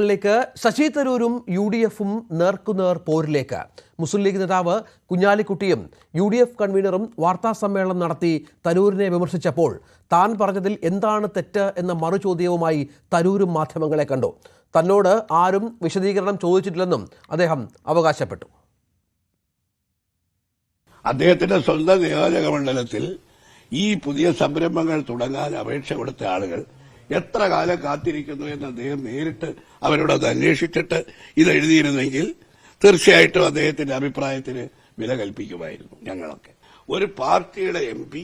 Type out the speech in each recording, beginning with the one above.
ിലേക്ക് ശശി തരൂരും U D എഫും നേർക്കുനേർ പോരിലേക്ക്. മുസ്ലിം ലീഗ് നേതാവ് കുഞ്ഞാലിക്കുട്ടിയും യു ഡി എഫ് കൺവീനറും വാർത്താ സമ്മേളനം നടത്തി തരൂരിനെ വിമർശിച്ചപ്പോൾ താൻ പറഞ്ഞതിൽ എന്താണ് തെറ്റ് എന്ന മറുചോദ്യവുമായി തരൂരും മാധ്യമങ്ങളെ കണ്ടു. തന്നോട് ആരും വിശദീകരണം ചോദിച്ചിട്ടില്ലെന്നും അദ്ദേഹം അവകാശപ്പെട്ടു. അദ്ദേഹത്തിന്റെ സ്വന്തം നിയോജക മണ്ഡലത്തിൽ ഈ പുതിയ സംരംഭങ്ങൾ തുടങ്ങാൻ അപേക്ഷ കൊടുത്ത ആളുകൾ എത്ര കാലം കാത്തിരിക്കുന്നു എന്ന് അദ്ദേഹം നേരിട്ട് അവരോട് അത് അന്വേഷിച്ചിട്ട് ഇത് എഴുതിയിരുന്നെങ്കിൽ തീർച്ചയായിട്ടും അദ്ദേഹത്തിന്റെ അഭിപ്രായത്തിന് വില കൽപ്പിക്കുമായിരുന്നു ഞങ്ങളൊക്കെ. ഒരു പാർട്ടിയുടെ എം പി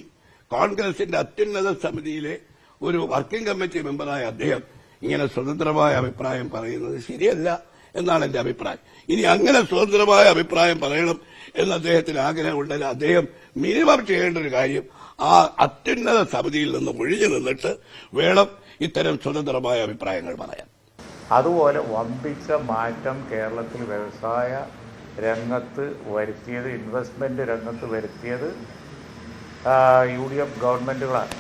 കോൺഗ്രസിന്റെ അത്യുന്നത സമിതിയിലെ ഒരു വർക്കിംഗ് കമ്മിറ്റി മെമ്പറായ അദ്ദേഹം ഇങ്ങനെ സ്വതന്ത്രമായ അഭിപ്രായം പറയുന്നത് ശരിയല്ല എന്നാണ് എന്റെ അഭിപ്രായം. ഇനി അങ്ങനെ സ്വതന്ത്രമായ അഭിപ്രായം പറയണം എന്ന് അദ്ദേഹത്തിന് ആഗ്രഹമുണ്ടെങ്കിൽ അദ്ദേഹം മിനിമം ചെയ്യേണ്ട ഒരു കാര്യം ആ അത്യുന്നത സമിതിയിൽ നിന്ന് ഒഴിഞ്ഞു നിന്നിട്ട് വേണം ഇത്തരം സ്വതന്ത്രമായ അഭിപ്രായങ്ങൾ പറയാം. അതുപോലെ വമ്പിച്ച മാറ്റം കേരളത്തിൽ വ്യവസായ രംഗത്ത് വരുത്തിയത് ഇൻവെസ്റ്റ്മെന്റ് രംഗത്ത് വരുത്തിയത് യു ഡി എഫ് ഗവൺമെന്റുകളാണ്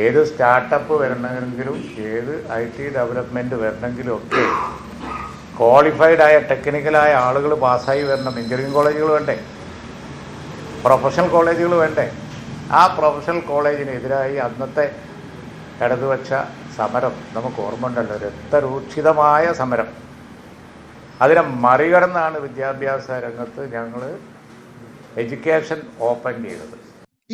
ഏത് സ്റ്റാർട്ടപ്പ് വരണമെങ്കിലും ഏത് ഐ ടി ഡെവലപ്മെന്റ് വരണമെങ്കിലും ഒക്കെ ക്വാളിഫൈഡ് ആയ ടെക്നിക്കലായ ആളുകൾ പാസ്സായി വരണം. എഞ്ചിനീയറിംഗ് കോളേജുകൾ വേണ്ടേ? പ്രൊഫഷണൽ കോളേജുകൾ വേണ്ടേ? ആ പ്രൊഫഷണൽ കോളേജിനെതിരായി അന്നത്തെ ഇടതുവച്ച സമരം നമുക്ക് ഓർമ്മ ഉണ്ടല്ലോ രക്തരൂക്ഷിതമായ സമരം. അതിനെ മറികടന്നാണ് വിദ്യാഭ്യാസ രംഗത്ത് ഞങ്ങൾ എഡ്യൂക്കേഷൻ ഓപ്പൺ ചെയ്തത്.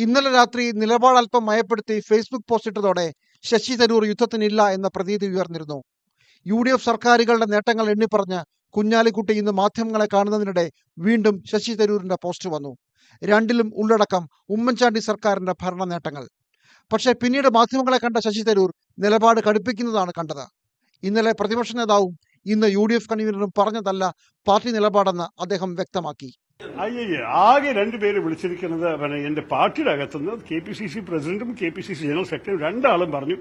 ഇന്നലെ രാത്രി നിലപാട് അല്പം മയപ്പെടുത്തി ഫേസ്ബുക്ക് പോസ്റ്റിട്ടതോടെ ശശി തരൂർ യുദ്ധത്തിനില്ല എന്ന പ്രതീതി ഉയർന്നിരുന്നു. യു ഡി എഫ് സർക്കാരുകളുടെ നേട്ടങ്ങൾ എണ്ണിപ്പറഞ്ഞ് കുഞ്ഞാലിക്കുട്ടി ഇന്ന് മാധ്യമങ്ങളെ കാണുന്നതിനിടെ വീണ്ടും ശശി തരൂരിന്റെ പോസ്റ്റ് വന്നു. രണ്ടിലും ഉള്ളടക്കം ഉമ്മൻചാണ്ടി സർക്കാരിന്റെ ഭരണ നേട്ടങ്ങൾ. പക്ഷേ പിന്നീട് മാധ്യമങ്ങളെ കണ്ട ശശി തരൂർ നിലപാട് കടുപ്പിക്കുന്നതാണ് കണ്ടത്. ഇന്നലെ പ്രതിപക്ഷ നേതാവും ഇന്ന് യു ഡി എഫ് കൺവീനറും പറഞ്ഞതല്ല പാർട്ടി നിലപാടെന്ന് അദ്ദേഹം വ്യക്തമാക്കി. അയ്യയ്യ ആകെ രണ്ടുപേര് വിളിച്ചിരിക്കുന്നത് എന്റെ പാർട്ടിയുടെ അകത്തുനിന്ന് കെ പി സി സി പ്രസിഡന്റും K P C C general സെക്രട്ടറിയും രണ്ടാളും പറഞ്ഞു.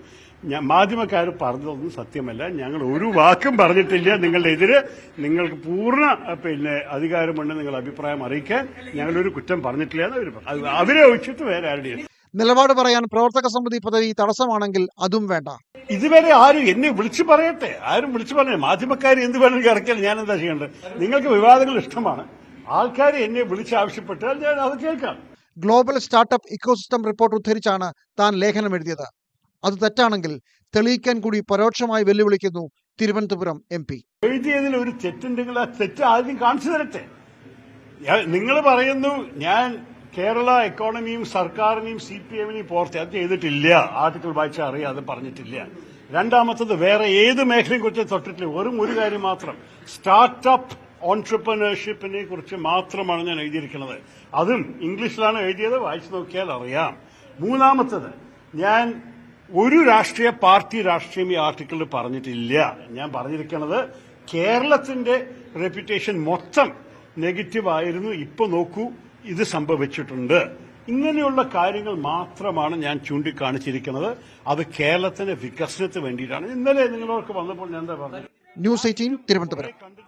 മാധ്യമക്കാർ പറഞ്ഞതൊന്നും സത്യമല്ല. ഞങ്ങൾ ഒരു വാക്കും പറഞ്ഞിട്ടില്ല. നിങ്ങളുടെ എതിരെ നിങ്ങൾക്ക് പൂർണ പിന്നെ അധികാരമുണ്ട് നിങ്ങൾ അഭിപ്രായം അറിയിക്കാൻ ഞങ്ങളൊരു കുറ്റം പറഞ്ഞിട്ടില്ല എന്ന് അവരെ ഒഴിച്ചിട്ട് വേറെ ആരുടെയും നിലപാട് പറയാൻ പ്രവർത്തക സമിതി പദവി തടസ്സമാണെങ്കിൽ അതും വേണ്ട. ഇതുവരെ ആരും എന്നെ വിളിച്ചു പറയട്ടെ. ആരും വിളിച്ചു പറയട്ടെ മാധ്യമക്കാർ എന്ത് വേണമെങ്കിൽ ഇറക്കിയാൽ ഞാൻ എന്താ ചെയ്യേണ്ടത്? നിങ്ങൾക്ക് വിവാദങ്ങൾ ഇഷ്ടമാണ്. ആൾക്കാർ എന്നെ വിളിച്ച് ആവശ്യപ്പെട്ടാൽ ഞാൻ അത് കേൾക്കാം. ഗ്ലോബൽ സ്റ്റാർട്ടപ്പ് ഇക്കോസിസ്റ്റം റിപ്പോർട്ട് ഉദ്ധരിച്ചാണ് താൻ ലേഖനം എഴുതിയത്. അത് തെറ്റാണെങ്കിൽ തെളിയിക്കാൻ കൂടി പരോക്ഷമായി വെല്ലുവിളിക്കുന്നു തിരുവനന്തപുരം എം പി. എഴുതിയതിൽ ഒരു തെറ്റുണ്ടെങ്കിൽ ആ തെറ്റ് ആദ്യം കാണിച്ചു തരട്ടെ. നിങ്ങൾ പറയുന്നു ഞാൻ കേരള എക്കോണമിയും സർക്കാരിനെയും സി പി എമ്മിനെയും അത് ചെയ്തിട്ടില്ല. ആർട്ടിക്കിൾ വായിച്ചാൽ അറിയാം അത് പറഞ്ഞിട്ടില്ല. രണ്ടാമത്തത് വേറെ ഏത് മേഖലയും കുറിച്ച് തൊട്ടിട്ടില്ല. വെറും ഒരു കാര്യം മാത്രം. സ്റ്റാർട്ടപ്പ് ഓൺട്രപ്രനർഷിപ്പിനെ കുറിച്ച് മാത്രമാണ് ഞാൻ എഴുതിയിരിക്കുന്നത്. അതും ഇംഗ്ലീഷിലാണ് എഴുതിയത്. വായിച്ചു നോക്കിയാൽ അറിയാം. മൂന്നാമത്തത് ഞാൻ ഒരു രാഷ്ട്രീയ പാർട്ടി രാഷ്ട്രീയം ഈ ആർട്ടിക്കിളിൽ പറഞ്ഞിട്ടില്ല. ഞാൻ പറഞ്ഞിരിക്കുന്നത് കേരളത്തിന്റെ റെപ്യൂട്ടേഷൻ മൊത്തം നെഗറ്റീവ് ആയിരുന്നു. ഇപ്പൊ നോക്കൂ ഇത് സംഭവിച്ചിട്ടുണ്ട്. ഇങ്ങനെയുള്ള കാര്യങ്ങൾ മാത്രമാണ് ഞാൻ ചൂണ്ടിക്കാണിച്ചിരിക്കുന്നത്. അത് കേരളത്തിന്റെ വികസനത്തിന് വേണ്ടിയിട്ടാണ്. ഇന്നലെ നിങ്ങളോർക്ക് വന്നപ്പോൾ ഞാൻ എന്താ പറഞ്ഞത്? News eighteen Thiruvananthapuram.